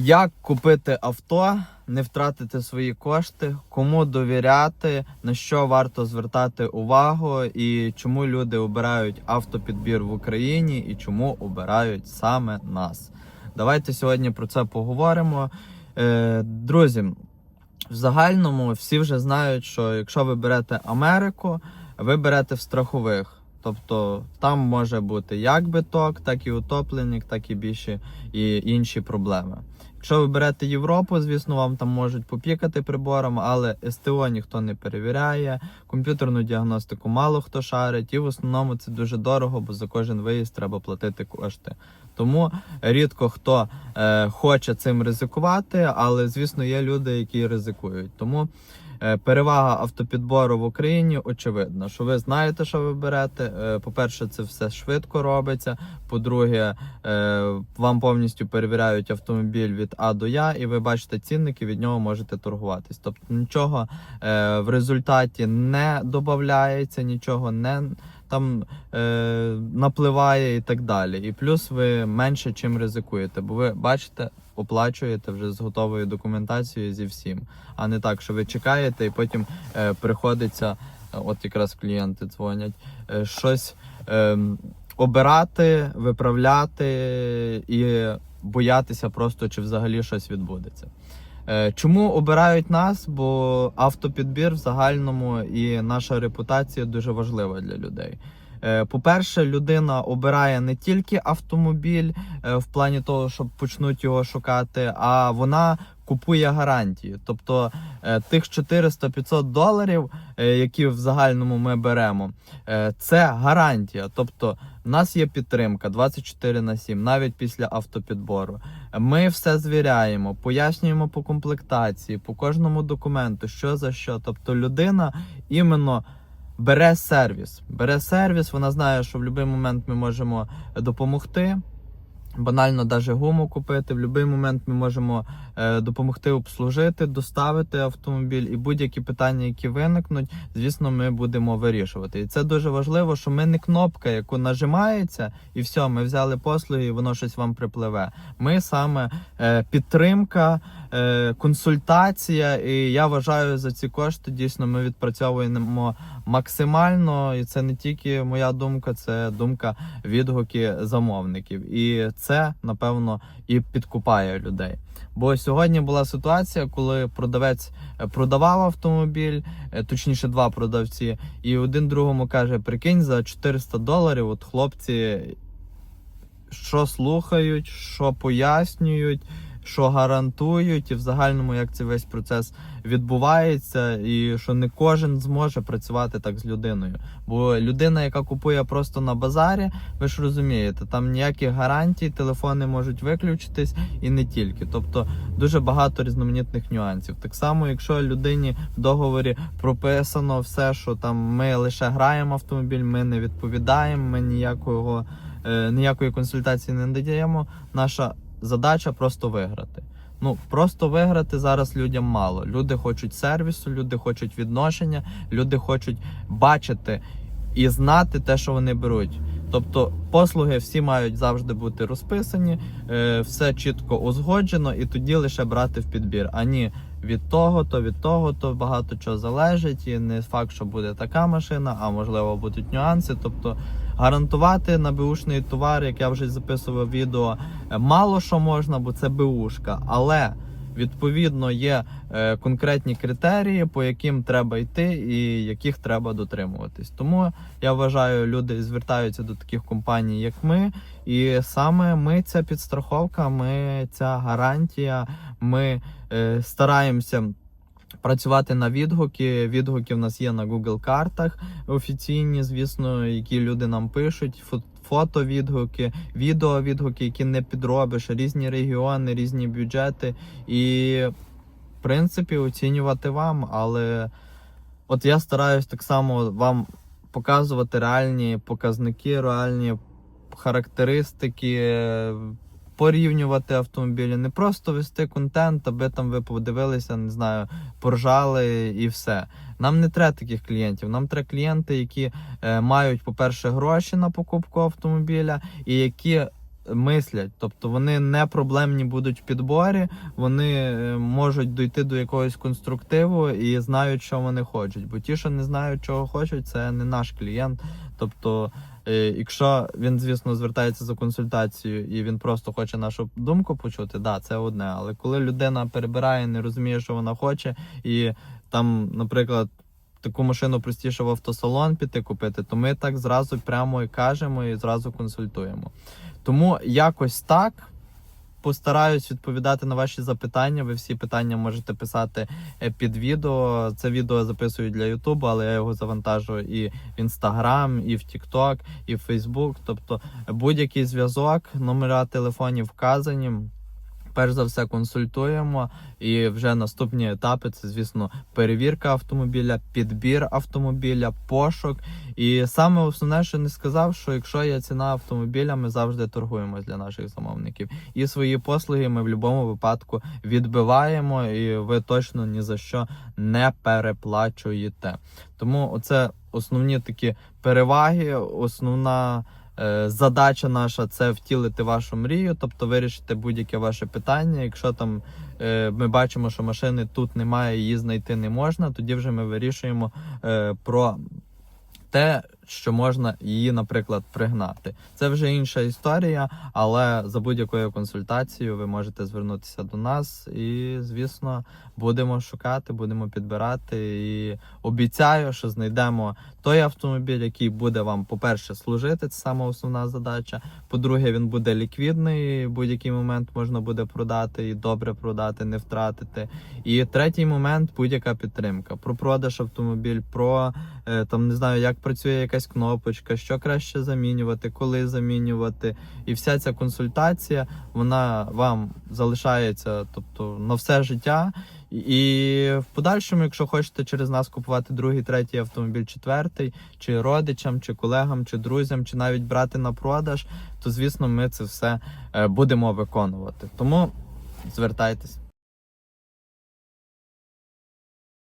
Як купити авто, не втратити свої кошти, кому довіряти, на що варто звертати увагу, і чому люди обирають автопідбір в Україні і чому обирають саме нас. Давайте сьогодні про це поговоримо. Е, друзі, в загальному всі вже знають, що якщо ви берете Америку, ви берете в страхових. Тобто там може бути як биток, так і утопленник, так і більші і інші проблеми. Якщо ви берете Європу, звісно, вам там можуть попікати прибором, але СТО ніхто не перевіряє, комп'ютерну діагностику мало хто шарить, і в основному це дуже дорого, бо за кожен виїзд треба платити кошти. Тому рідко хто е, хоче цим ризикувати, але звісно є люди, які ризикують. Тому перевага автопідбору в Україні очевидна, що ви знаєте, що ви берете. Е, по-перше, це все швидко робиться. По-друге, е, вам повністю перевіряють автомобіль від А до Я, і ви бачите цінники, від нього можете торгуватись. Тобто нічого е, в результаті не додається, нічого не там е, напливає і так далі. І плюс ви менше чим ризикуєте, бо ви бачите, оплачуєте вже з готовою документацією зі всім, а не так, що ви чекаєте і потім е, приходиться, е, от якраз клієнти дзвонять, е, щось е, обирати, виправляти і боятися просто, чи взагалі щось відбудеться. Е, Чому обирають нас? Бо автопідбір в загальному і наша репутація дуже важлива для людей. Е, По-перше, людина обирає не тільки автомобіль е, в плані того, щоб почнуть його шукати, а вона купує гарантії. Тобто е, тих 400-500 доларів, які в загальному ми беремо, це гарантія. Тобто, в нас є підтримка 24 на 7, навіть після автопідбору. Ми все звіряємо, пояснюємо по комплектації, по кожному документу, що за що. Тобто, людина іменно. Бере сервіс, бере сервіс, вона знає, що в будь-який момент ми можемо допомогти. Банально навіть гуму купити. В будь-який момент ми можемо е, допомогти обслужити, доставити автомобіль і будь-які питання, які виникнуть, звісно, ми будемо вирішувати. І це дуже важливо, що ми не кнопка, яку нажимається, і все, ми взяли послуги, і воно щось вам припливе. Ми саме е, підтримка, консультація. І я вважаю за ці кошти дійсно ми відпрацьовуємо максимально. І це не тільки моя думка, це думка відгуки замовників. І це напевно і підкупає людей. Бо сьогодні була ситуація, коли продавець е, продавав автомобіль, е, точніше, два продавці, і один другому каже: прикинь, за 400 доларів, от хлопці що слухають, що пояснюють, що гарантують, і в загальному як цей весь процес відбувається, і що не кожен зможе працювати так з людиною. Бо людина, яка купує просто на базарі, ви ж розумієте, там ніяких гарантій, телефони можуть виключитись і не тільки. Тобто дуже багато різноманітних нюансів. Так само, якщо людині в договорі прописано все, що там ми лише граємо автомобіль, ми не відповідаємо, ми ніякого е, ніякої консультації не надаємо. Наша задача просто виграти. Ну просто виграти зараз людям мало. Люди хочуть сервісу, люди хочуть відношення, люди хочуть бачити і знати те, що вони беруть. Тобто послуги всі мають завжди бути розписані, е, все чітко узгоджено, і тоді лише брати в підбір. А ні, від того, то від того, то багато чого залежить, і не факт, що буде така машина, а можливо будуть нюанси. Тобто гарантувати на беушний товар, як я вже записував відео, е, мало що можна, бо це беушка, але відповідно є е, конкретні критерії, по яким треба йти і яких треба дотримуватись. Тому я вважаю, люди звертаються до таких компаній, як ми, і саме ми ця підстраховка, ми ця гарантія, ми е, стараємося. Працювати на відгуки. Відгуки в нас є на Google картах офіційні, звісно, які люди нам пишуть. Фо- Фото-відгуки, відео-відгуки, які не підробиш, різні регіони, різні бюджети. І, в принципі, оцінювати вам. Але от я стараюсь так само вам показувати реальні показники, реальні характеристики, порівнювати автомобілі, не просто вести контент, аби там ви подивилися, не знаю, поржали і все. Нам не треба таких клієнтів. Нам треба клієнти, які е, мають, по-перше, гроші на покупку автомобіля, і які мислять, тобто вони не проблемні будуть в підборі, вони е, можуть дойти до якогось конструктиву і знають, що вони хочуть. Бо ті, що не знають, чого хочуть, це не наш клієнт. Тобто, якщо він, звісно, звертається за консультацією і він просто хоче нашу думку почути, да, це одне. Але коли людина перебирає, не розуміє, що вона хоче, і там, наприклад. Таку машину простіше в автосалон піти купити, то ми так зразу прямо і кажемо і зразу консультуємо. Тому якось так постараюсь відповідати на ваші запитання. Ви всі питання можете писати е, під відео. Це відео записую для Ютубу, але я його завантажу і в Інстаграм, і в Тікток, і в Фейсбук. Тобто будь-який зв'язок, номера телефонів вказані. Перш за все консультуємо, і вже наступні етапи це, звісно, перевірка автомобіля, підбір автомобіля, пошук. І саме основне, що не сказав, що якщо є ціна автомобіля, ми завжди торгуємо для наших замовників. І свої послуги ми в будь-якому випадку відбиваємо, і ви точно ні за що не переплачуєте. Тому оце основні такі переваги, основна. Е, Задача наша це втілити вашу мрію, тобто вирішити будь-яке ваше питання. Якщо там е, ми бачимо, що машини тут немає, її знайти не можна, тоді вже ми вирішуємо е, про те, що можна її, наприклад, пригнати. Це вже інша історія, але за будь-якою консультацією ви можете звернутися до нас, і звісно, будемо шукати, будемо підбирати. І обіцяю, що знайдемо той автомобіль, який буде вам, по-перше, служити. Це саме основна задача. По-друге, він буде ліквідний. В будь-який момент можна буде продати і добре продати, не втратити. І третій момент будь-яка підтримка. Про продаж автомобіль, про е, там не знаю, як працює якась кнопочка, що краще замінювати, коли замінювати. І вся ця консультація вона вам залишається, тобто на все життя. І в подальшому, якщо хочете через нас купувати другий, третій автомобіль, четвертий, чи родичам, чи колегам, чи друзям, чи навіть брати на продаж, то звісно ми це все е, будемо виконувати. Тому звертайтесь.